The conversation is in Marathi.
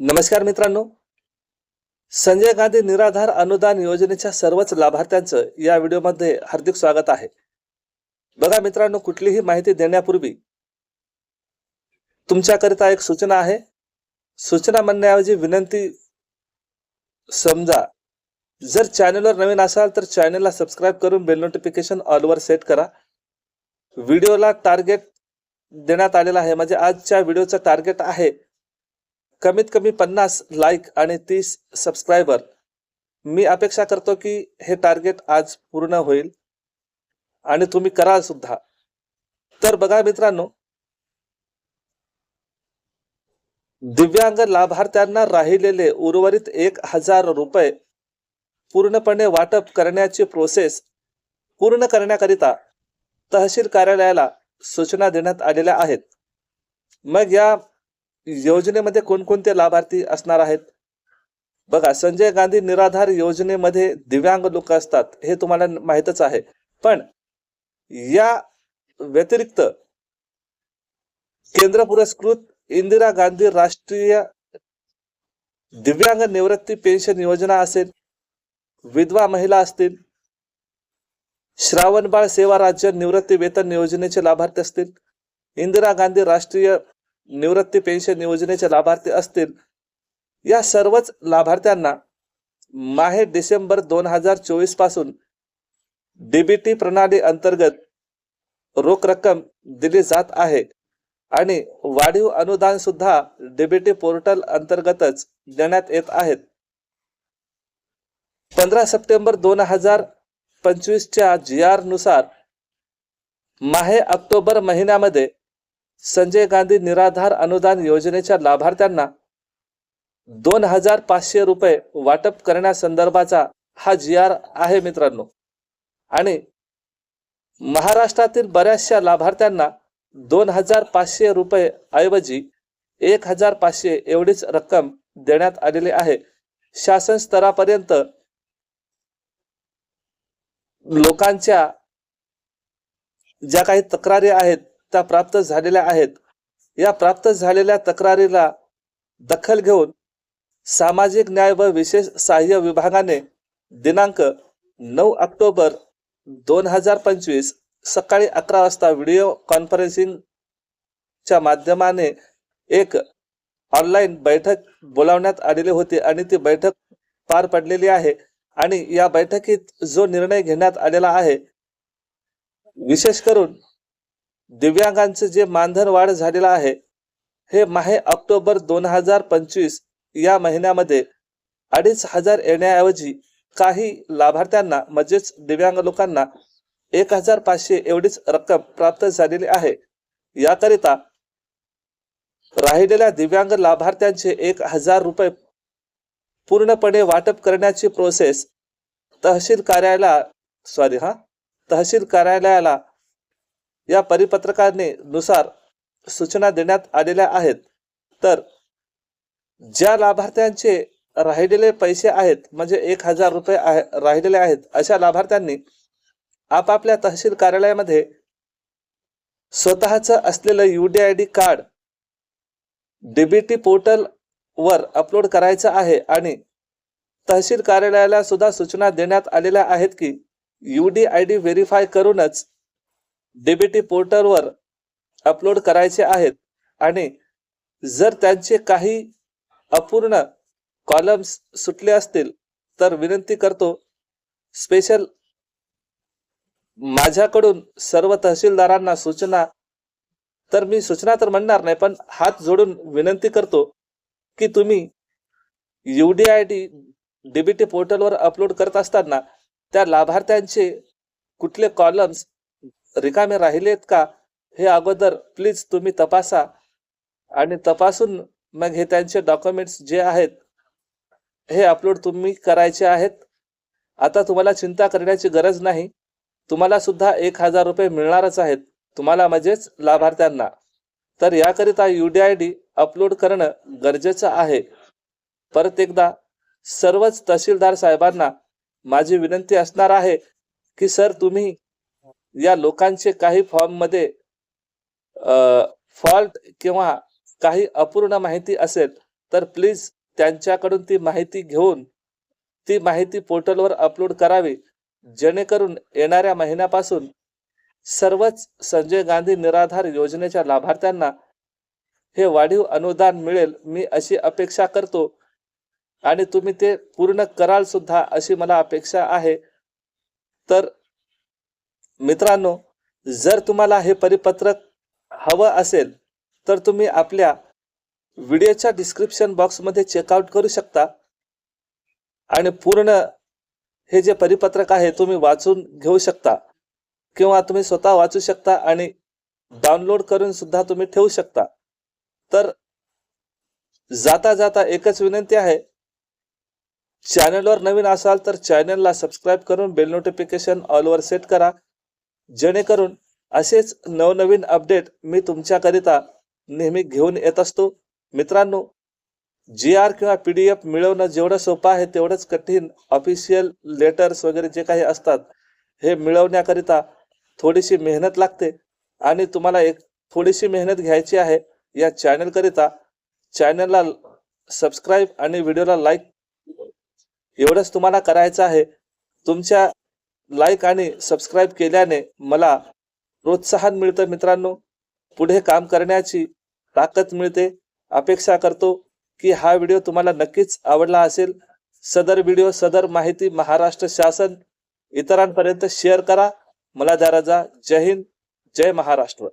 नमस्कार मित्रांनो. संजय गांधी निराधार अनुदान योजनेच्या सर्वच लाभार्थ्यांचं या व्हिडिओमध्ये हार्दिक स्वागत आहे. बघा मित्रांनो कुठलीही माहिती देण्यापूर्वी तुमच्याकरिता एक सूचना आहे. सूचना म्हणण्याऐवजी विनंती समजा जर चॅनलवर नवीन असाल तर चॅनलला सबस्क्राईब करून बेल नोटिफिकेशन ऑलवर सेट करा. व्हिडिओला टार्गेट देण्यात आलेला आहे. म्हणजे आजच्या व्हिडिओचं टार्गेट आहे कमीत कमी पन्नास लाईक आणि तीस सबस्क्रायबर मी अपेक्षा करतो की हे टार्गेट आज पूर्ण होईल. आणि तुम्ही कराल सुद्धा. तर बघा मित्रांनो दिव्यांग लाभार्थ्यांना राहिलेले उर्वरित एक हजार रुपये पूर्णपणे वाटप करण्याची प्रोसेस पूर्ण करण्याकरिता तहसील कार्यालयाला सूचना देण्यात आलेल्या आहेत. मग या योजनेमध्ये कोणकोणते लाभार्थी असणार आहेत? बघा संजय गांधी निराधार योजनेमध्ये दिव्यांग लोक असतात हे तुम्हाला माहितच आहे. पण या व्यतिरिक्त केंद्र पुरस्कृत इंदिरा गांधी राष्ट्रीय दिव्यांग निवृत्ती पेन्शन योजना असेल विधवा महिला असतील श्रावणबाळ सेवा राज्य निवृत्ती वेतन योजनेचे लाभार्थी असतील इंदिरा गांधी राष्ट्रीय निवृत्ती पेन्शन योजनेचे लाभार्थी असतील. या सर्वच लाभार्थ्यांना माहे डिसेंबर दोन हजार चोवीसपासून डीबीटी प्रणाली अंतर्गत रोख रक्कम दिली जात आहे आणि वाढीव अनुदान सुद्धा डीबीटी पोर्टल अंतर्गतच देण्यात येत आहेत. पंधरा सप्टेंबर दोन हजार पंचवीसच्या जी आरनुसार माहे ऑक्टोबर महिन्यामध्ये संजय गांधी निराधार अनुदान योजनेच्या लाभार्थ्यांना दोन हजार पाचशे रुपये वाटप करण्यासंदर्भाचा हा जी आर आहे मित्रांनो. आणि महाराष्ट्रातील बऱ्याचशा लाभार्थ्यांना दोन हजार पाचशे रुपये ऐवजी एक हजार पाचशे एवढीच रक्कम देण्यात आलेली आहे. शासन स्तरापर्यंत लोकांच्या ज्या काही तक्रारी आहेत त्या प्राप्त झालेल्या आहेत. या प्राप्त झालेल्या तक्रारीला दखल घेऊन सामाजिक न्याय व विशेष सहाय्य विभागाने दिनांक नऊ ऑक्टोबर दोन हजार पंचवीस सकाळी अकरा वाजता व्हिडिओ कॉन्फरन्सिंगच्या माध्यमाने एक ऑनलाईन बैठक बोलावण्यात आलेली होती आणि ती बैठक पार पडलेली आहे आणि या बैठकीत जो निर्णय घेण्यात आलेला आहे विशेष करून दिव्यांगांचे जे मानधन वाढ झालेलं आहे हे माहे ऑक्टोबर दोन हजार पंचवीस या महिन्यामध्ये अडीच हजार येण्याऐवजी काही लाभार्थ्यांना म्हणजेच दिव्यांग लोकांना एक हजार पाचशे एवढीच रक्कम प्राप्त झालेली आहे. याकरिता राहिलेल्या दिव्यांग लाभार्थ्यांचे एक हजार रुपये पूर्णपणे वाटप करण्याची प्रोसेस तहसील कार्यालयाला सॉरी हा? तहसील कार्यालयाला या परिपत्रकाने नुसार सूचना देण्यात आलेल्या आहेत. तर ज्या लाभार्थ्यांचे राहिलेले पैसे आहेत म्हणजे एक हजार रुपये आहे राहिलेले आहेत अशा लाभार्थ्यांनी आपापल्या तहसील कार्यालयामध्ये स्वतःच असलेलं युडीआयडी कार्ड डीबीटी पोर्टल वर अपलोड करायचं आहे आणि तहसील कार्यालयाला सुद्धा सूचना देण्यात आलेल्या आहेत की U D I D verify करूनच डीबीटी पोर्टलवर अपलोड करायचे आहेत. आणि जर त्यांचे काही अपूर्ण कॉलम्स सुटले असतील तर विनंती करतो स्पेशल माझ्याकडून सर्व तहसीलदारांना सूचना तर मी सूचना तर म्हणणार नाही पण हात जोडून विनंती करतो की तुम्ही U D I D DBT पोर्टलवर अपलोड करत असताना त्या लाभार्थ्यांचे कुठले कॉलम्स रिकामे राहिलेत का? हे अगोदर प्लीज तुम्ही तपासा. आणि तपासून मग हे त्यांचे डॉक्युमेंट्स जे आहेत हे अपलोड तुम्ही करायचे आहेत. आता तुम्हाला चिंता करण्याची गरज नाही. तुम्हाला सुद्धा एक हजार रुपये मिळणारच आहेत. तुम्हाला म्हणजेच लाभार्थ्यांना. तर याकरिता युडीआय डी अपलोड करणं गरजेचं आहे. परत एकदा सर्वच तहसीलदार साहेबांना माझी विनंती असणार आहे की सर तुम्ही या लोकांचे काही फॉर्ममध्ये फॉल्ट किंवा काही अपूर्ण माहिती असेल तर प्लीज त्यांच्याकडून ती माहिती घेऊन ती माहिती पोर्टलवर अपलोड करावी. जेणेकरून येणाऱ्या महिन्यापासून सर्वच संजय गांधी निराधार योजनेच्या लाभार्थ्यांना हे वाढीव अनुदान मिळेल मी अशी अपेक्षा करतो. आणि तुम्ही ते पूर्ण कराल सुद्धा अशी मला अपेक्षा आहे. तर मित्रांनो जर तुम्हाला हे परिपत्रक हवं असेल तर तुम्ही आपल्या व्हिडिओच्या डिस्क्रिप्शन बॉक्समध्ये चेकआउट करू शकता. आणि पूर्ण हे जे परिपत्रक आहे तुम्ही वाचून घेऊ शकता. किंवा तुम्ही स्वतः वाचू शकता आणि डाउनलोड करून सुद्धा तुम्ही ठेवू शकता. तर जाता जाता एकच विनंती आहे चॅनलवर नवीन असाल तर चॅनलला सबस्क्राईब करून बेल नोटिफिकेशन ऑलवर सेट करा. जेणेकरून असेच नवनवीन अपडेट मी तुमच्याकरिता नेहमी घेऊन येत असतो. मित्रांनो जी आर किंवा पी डी एफ मिळवणं जेवढं सोपं आहे तेवढंच कठीण. ऑफिशियल लेटर्स वगैरे जे काही असतात हे मिळवण्याकरिता थोडीशी मेहनत लागते. आणि तुम्हाला एक थोडीशी मेहनत घ्यायची आहे या चॅनलकरिता चॅनलला सबस्क्राईब आणि व्हिडिओला लाईक एवढंच तुम्हाला करायचं आहे. तुमच्या लाईक आणि सबस्क्राईब केल्याने मला प्रोत्साहन मिळतं मित्रांनो. पुढे काम करण्याची ताकद मिळते. अपेक्षा करतो की हा व्हिडिओ तुम्हाला नक्कीच आवडला असेल. सदर व्हिडिओ सदर माहिती महाराष्ट्र शासन इतरांपर्यंत शेअर करा. मला द्या रजा जय हिंद जय महाराष्ट्र.